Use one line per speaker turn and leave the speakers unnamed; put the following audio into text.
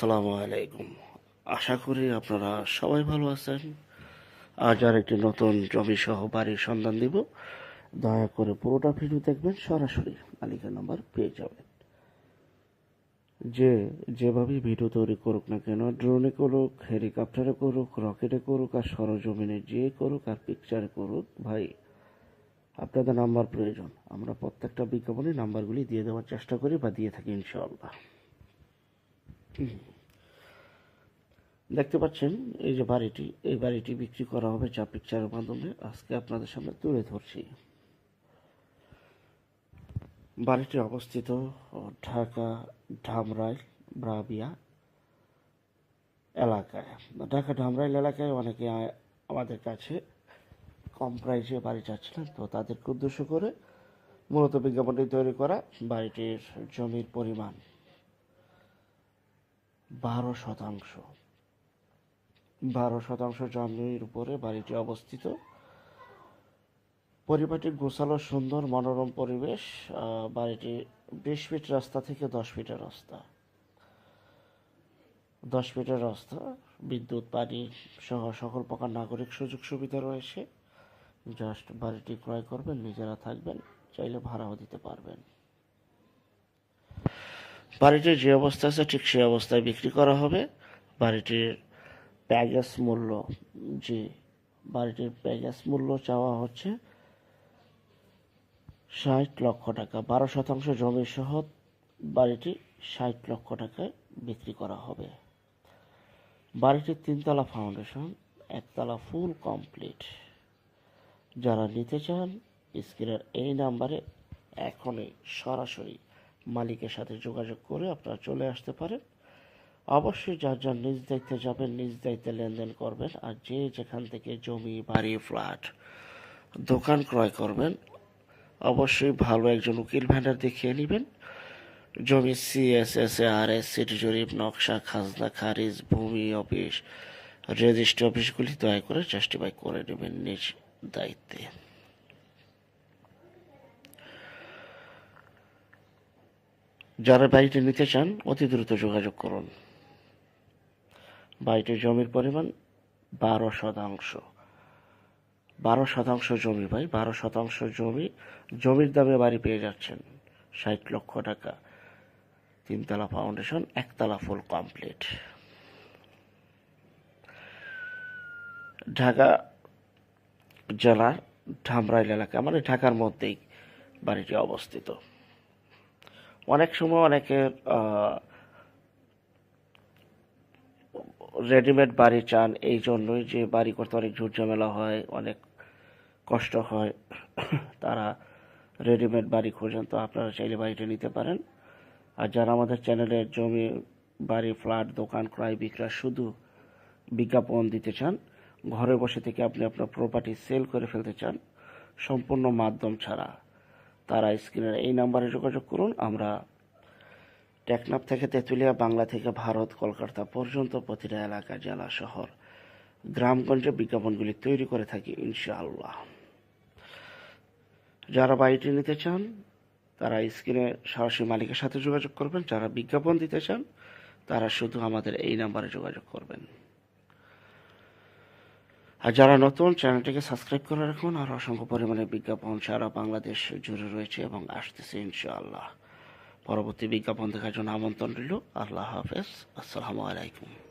আসসালামু আলাইকুম। আশা করি আপনারা সবাই ভালো আছেন। আজ আর একটি নতুন জমি সহ বাড়ির সন্ধান দিব। দয়া করে পুরোটা ভিডিও দেখবেন, সরাসরি মালিকের নাম্বার পেয়ে যাবেন। যে যেভাবে ভিডিও তৈরি করুক না কেন, ড্রোনে করুক, হেলিকপ্টারে করুক, রকেটে করুক আর সরজমিনে যে করুক আর পিকচারে করুক, ভাই, আপনাদের নাম্বার প্রয়োজন। আমরা প্রত্যেকটা বিজ্ঞাপনে নাম্বারগুলি দিয়ে দেওয়ার চেষ্টা করি বা দিয়ে থাকি, ইনশাআল্লাহ। দেখতে পাচ্ছেন, এই যে বাড়িটি, এই বাড়িটি বিক্রি করা হবে যা পিকচারের মাধ্যমে। আজকে আপনাদের সামনে তুলে ধরছি। বাড়িটি অবস্থিত ঢাকা ধামরাই ব্রাবিয়া এলাকায়। ঢাকা ঢামরাইল এলাকায় অনেকে আমাদের কাছে কম প্রাইসে বাড়ি চাচ্ছিলেন, তো তাদেরকে উদ্দেশ্য করে মূলত বিজ্ঞাপনটি তৈরি করা বাড়িটির জমির পরিমাণ। বারো শতাংশ। বারো শতাংশ জমির উপরে বাড়িটি অবস্থিত। পরিবারটি গোছালো, সুন্দর, মনোরম পরিবেশ। বাড়িটি বিশ ফিট রাস্তা থেকে দশ ফিটের রাস্তা। দশ ফিটের রাস্তা, বিদ্যুৎ, পানি সহ সকল প্রকার নাগরিক সুযোগ সুবিধা রয়েছে। জাস্ট বাড়িটি ক্রয় করবেন, নিজেরা থাকবেন, চাইলে ভাড়াও দিতে পারবেন। বাড়িটির যে অবস্থা আছে, ঠিক সেই অবস্থায় বিক্রি করা হবে। বাড়িটির প্যাগেজ মূল্য, যে বাড়িটির প্যাগেজ মূল্য চাওয়া হচ্ছে ষাট লক্ষ টাকা। বারো শতাংশ জমি সহ বাড়িটি ষাট লক্ষ টাকায় বিক্রি করা হবে। বাড়িটির তিনতলা ফাউন্ডেশন, একতলা ফুল কমপ্লিট। যারা নিতে চান, স্ক্রিনের এই নাম্বারে এখনই সরাসরি মালিকের সাথে যোগাযোগ করে আপনারা চলে আসতে পারেন। অবশ্যই যার যার নিজ দায়িত্বে যাবেন, নিজ দায়িত্বে লেনদেন করবেন আর যে যেখান থেকে জমি, বাড়ি, ফ্ল্যাট, দোকান ক্রয় করবেন, অবশ্যই ভালো একজন উকিল ভ্যান্ডার দেখিয়ে নেবেন। জমি সিএসএস আর এস সিটি জরিপ, নকশা, খাজনা, খারিজ, ভূমি, অফিস, রেজিস্ট্রি অফিসগুলি দয়া করে জাস্টিফাই করে নেবেন নিজ দায়িত্বে। যারা বাড়িটি নিতে চান, অতি দ্রুত যোগাযোগ করুন। বাড়িটির জমির পরিমাণ বারো শতাংশ। বারো শতাংশ জমি ভাই, বারো শতাংশ জমি। জমির দামে বাড়ি পেয়ে যাচ্ছেন ষাট লক্ষ টাকা। তিনতলা ফাউন্ডেশন, একতলা ফুল কমপ্লিট। ঢাকা জেলার ধামরাইল এলাকা মানে ঢাকার মধ্যেই বাড়িটি অবস্থিত। অনেক সময় অনেকের রেডিমেড বাড়ি চান, এই জন্যই যে বাড়ি করতে অনেক ঝামেলা হয়, অনেক কষ্ট হয়, তারা রেডিমেড বাড়ি খোঁজেন। তো আপনারা চাইলে বাড়িটা নিতে পারেন। আর যারা আমাদের চ্যানেলের জমি, বাড়ি ফ্ল্যাট দোকান, ক্রয়, বিক্রয় শুধু বিজ্ঞাপন দিতে চান, ঘরে বসে থেকে আপনি আপনার প্রপার্টি সেল করে ফেলতে চান, সম্পূর্ণ মাধ্যম ছাড়া। তারা স্ক্রিনের এই নাম্বারে যোগাযোগ করুন। আমরা টেকনাফ থেকে তেঁতুলিয়া, বাংলা থেকে ভারত, কলকাতা পর্যন্ত প্রতিটা এলাকা, জেলা, শহর, গ্রামগঞ্জে বিজ্ঞাপনগুলি তৈরি করে থাকি ইনশাআল্লাহ। যারা বাড়িটি নিতে চান, তারা স্ক্রিনে সরাসরি মালিকের সাথে যোগাযোগ করবেন। যারা বিজ্ঞাপন দিতে চান, তারা শুধু আমাদের এই নাম্বারে যোগাযোগ করবেন। আর যারা নতুন, চ্যানেলটিকে সাবস্ক্রাইব করে রাখুন, আর অসংখ্য পরিমাণে বিজ্ঞাপন সারা বাংলাদেশ জুড়ে রয়েছে এবং আসতেছে ইনশাআল্লাহ। পরবর্তী বিজ্ঞাপন দেখার জন্য আমন্ত্রণ রইল। আল্লাহ হাফেজ। আসসালামু আলাইকুম।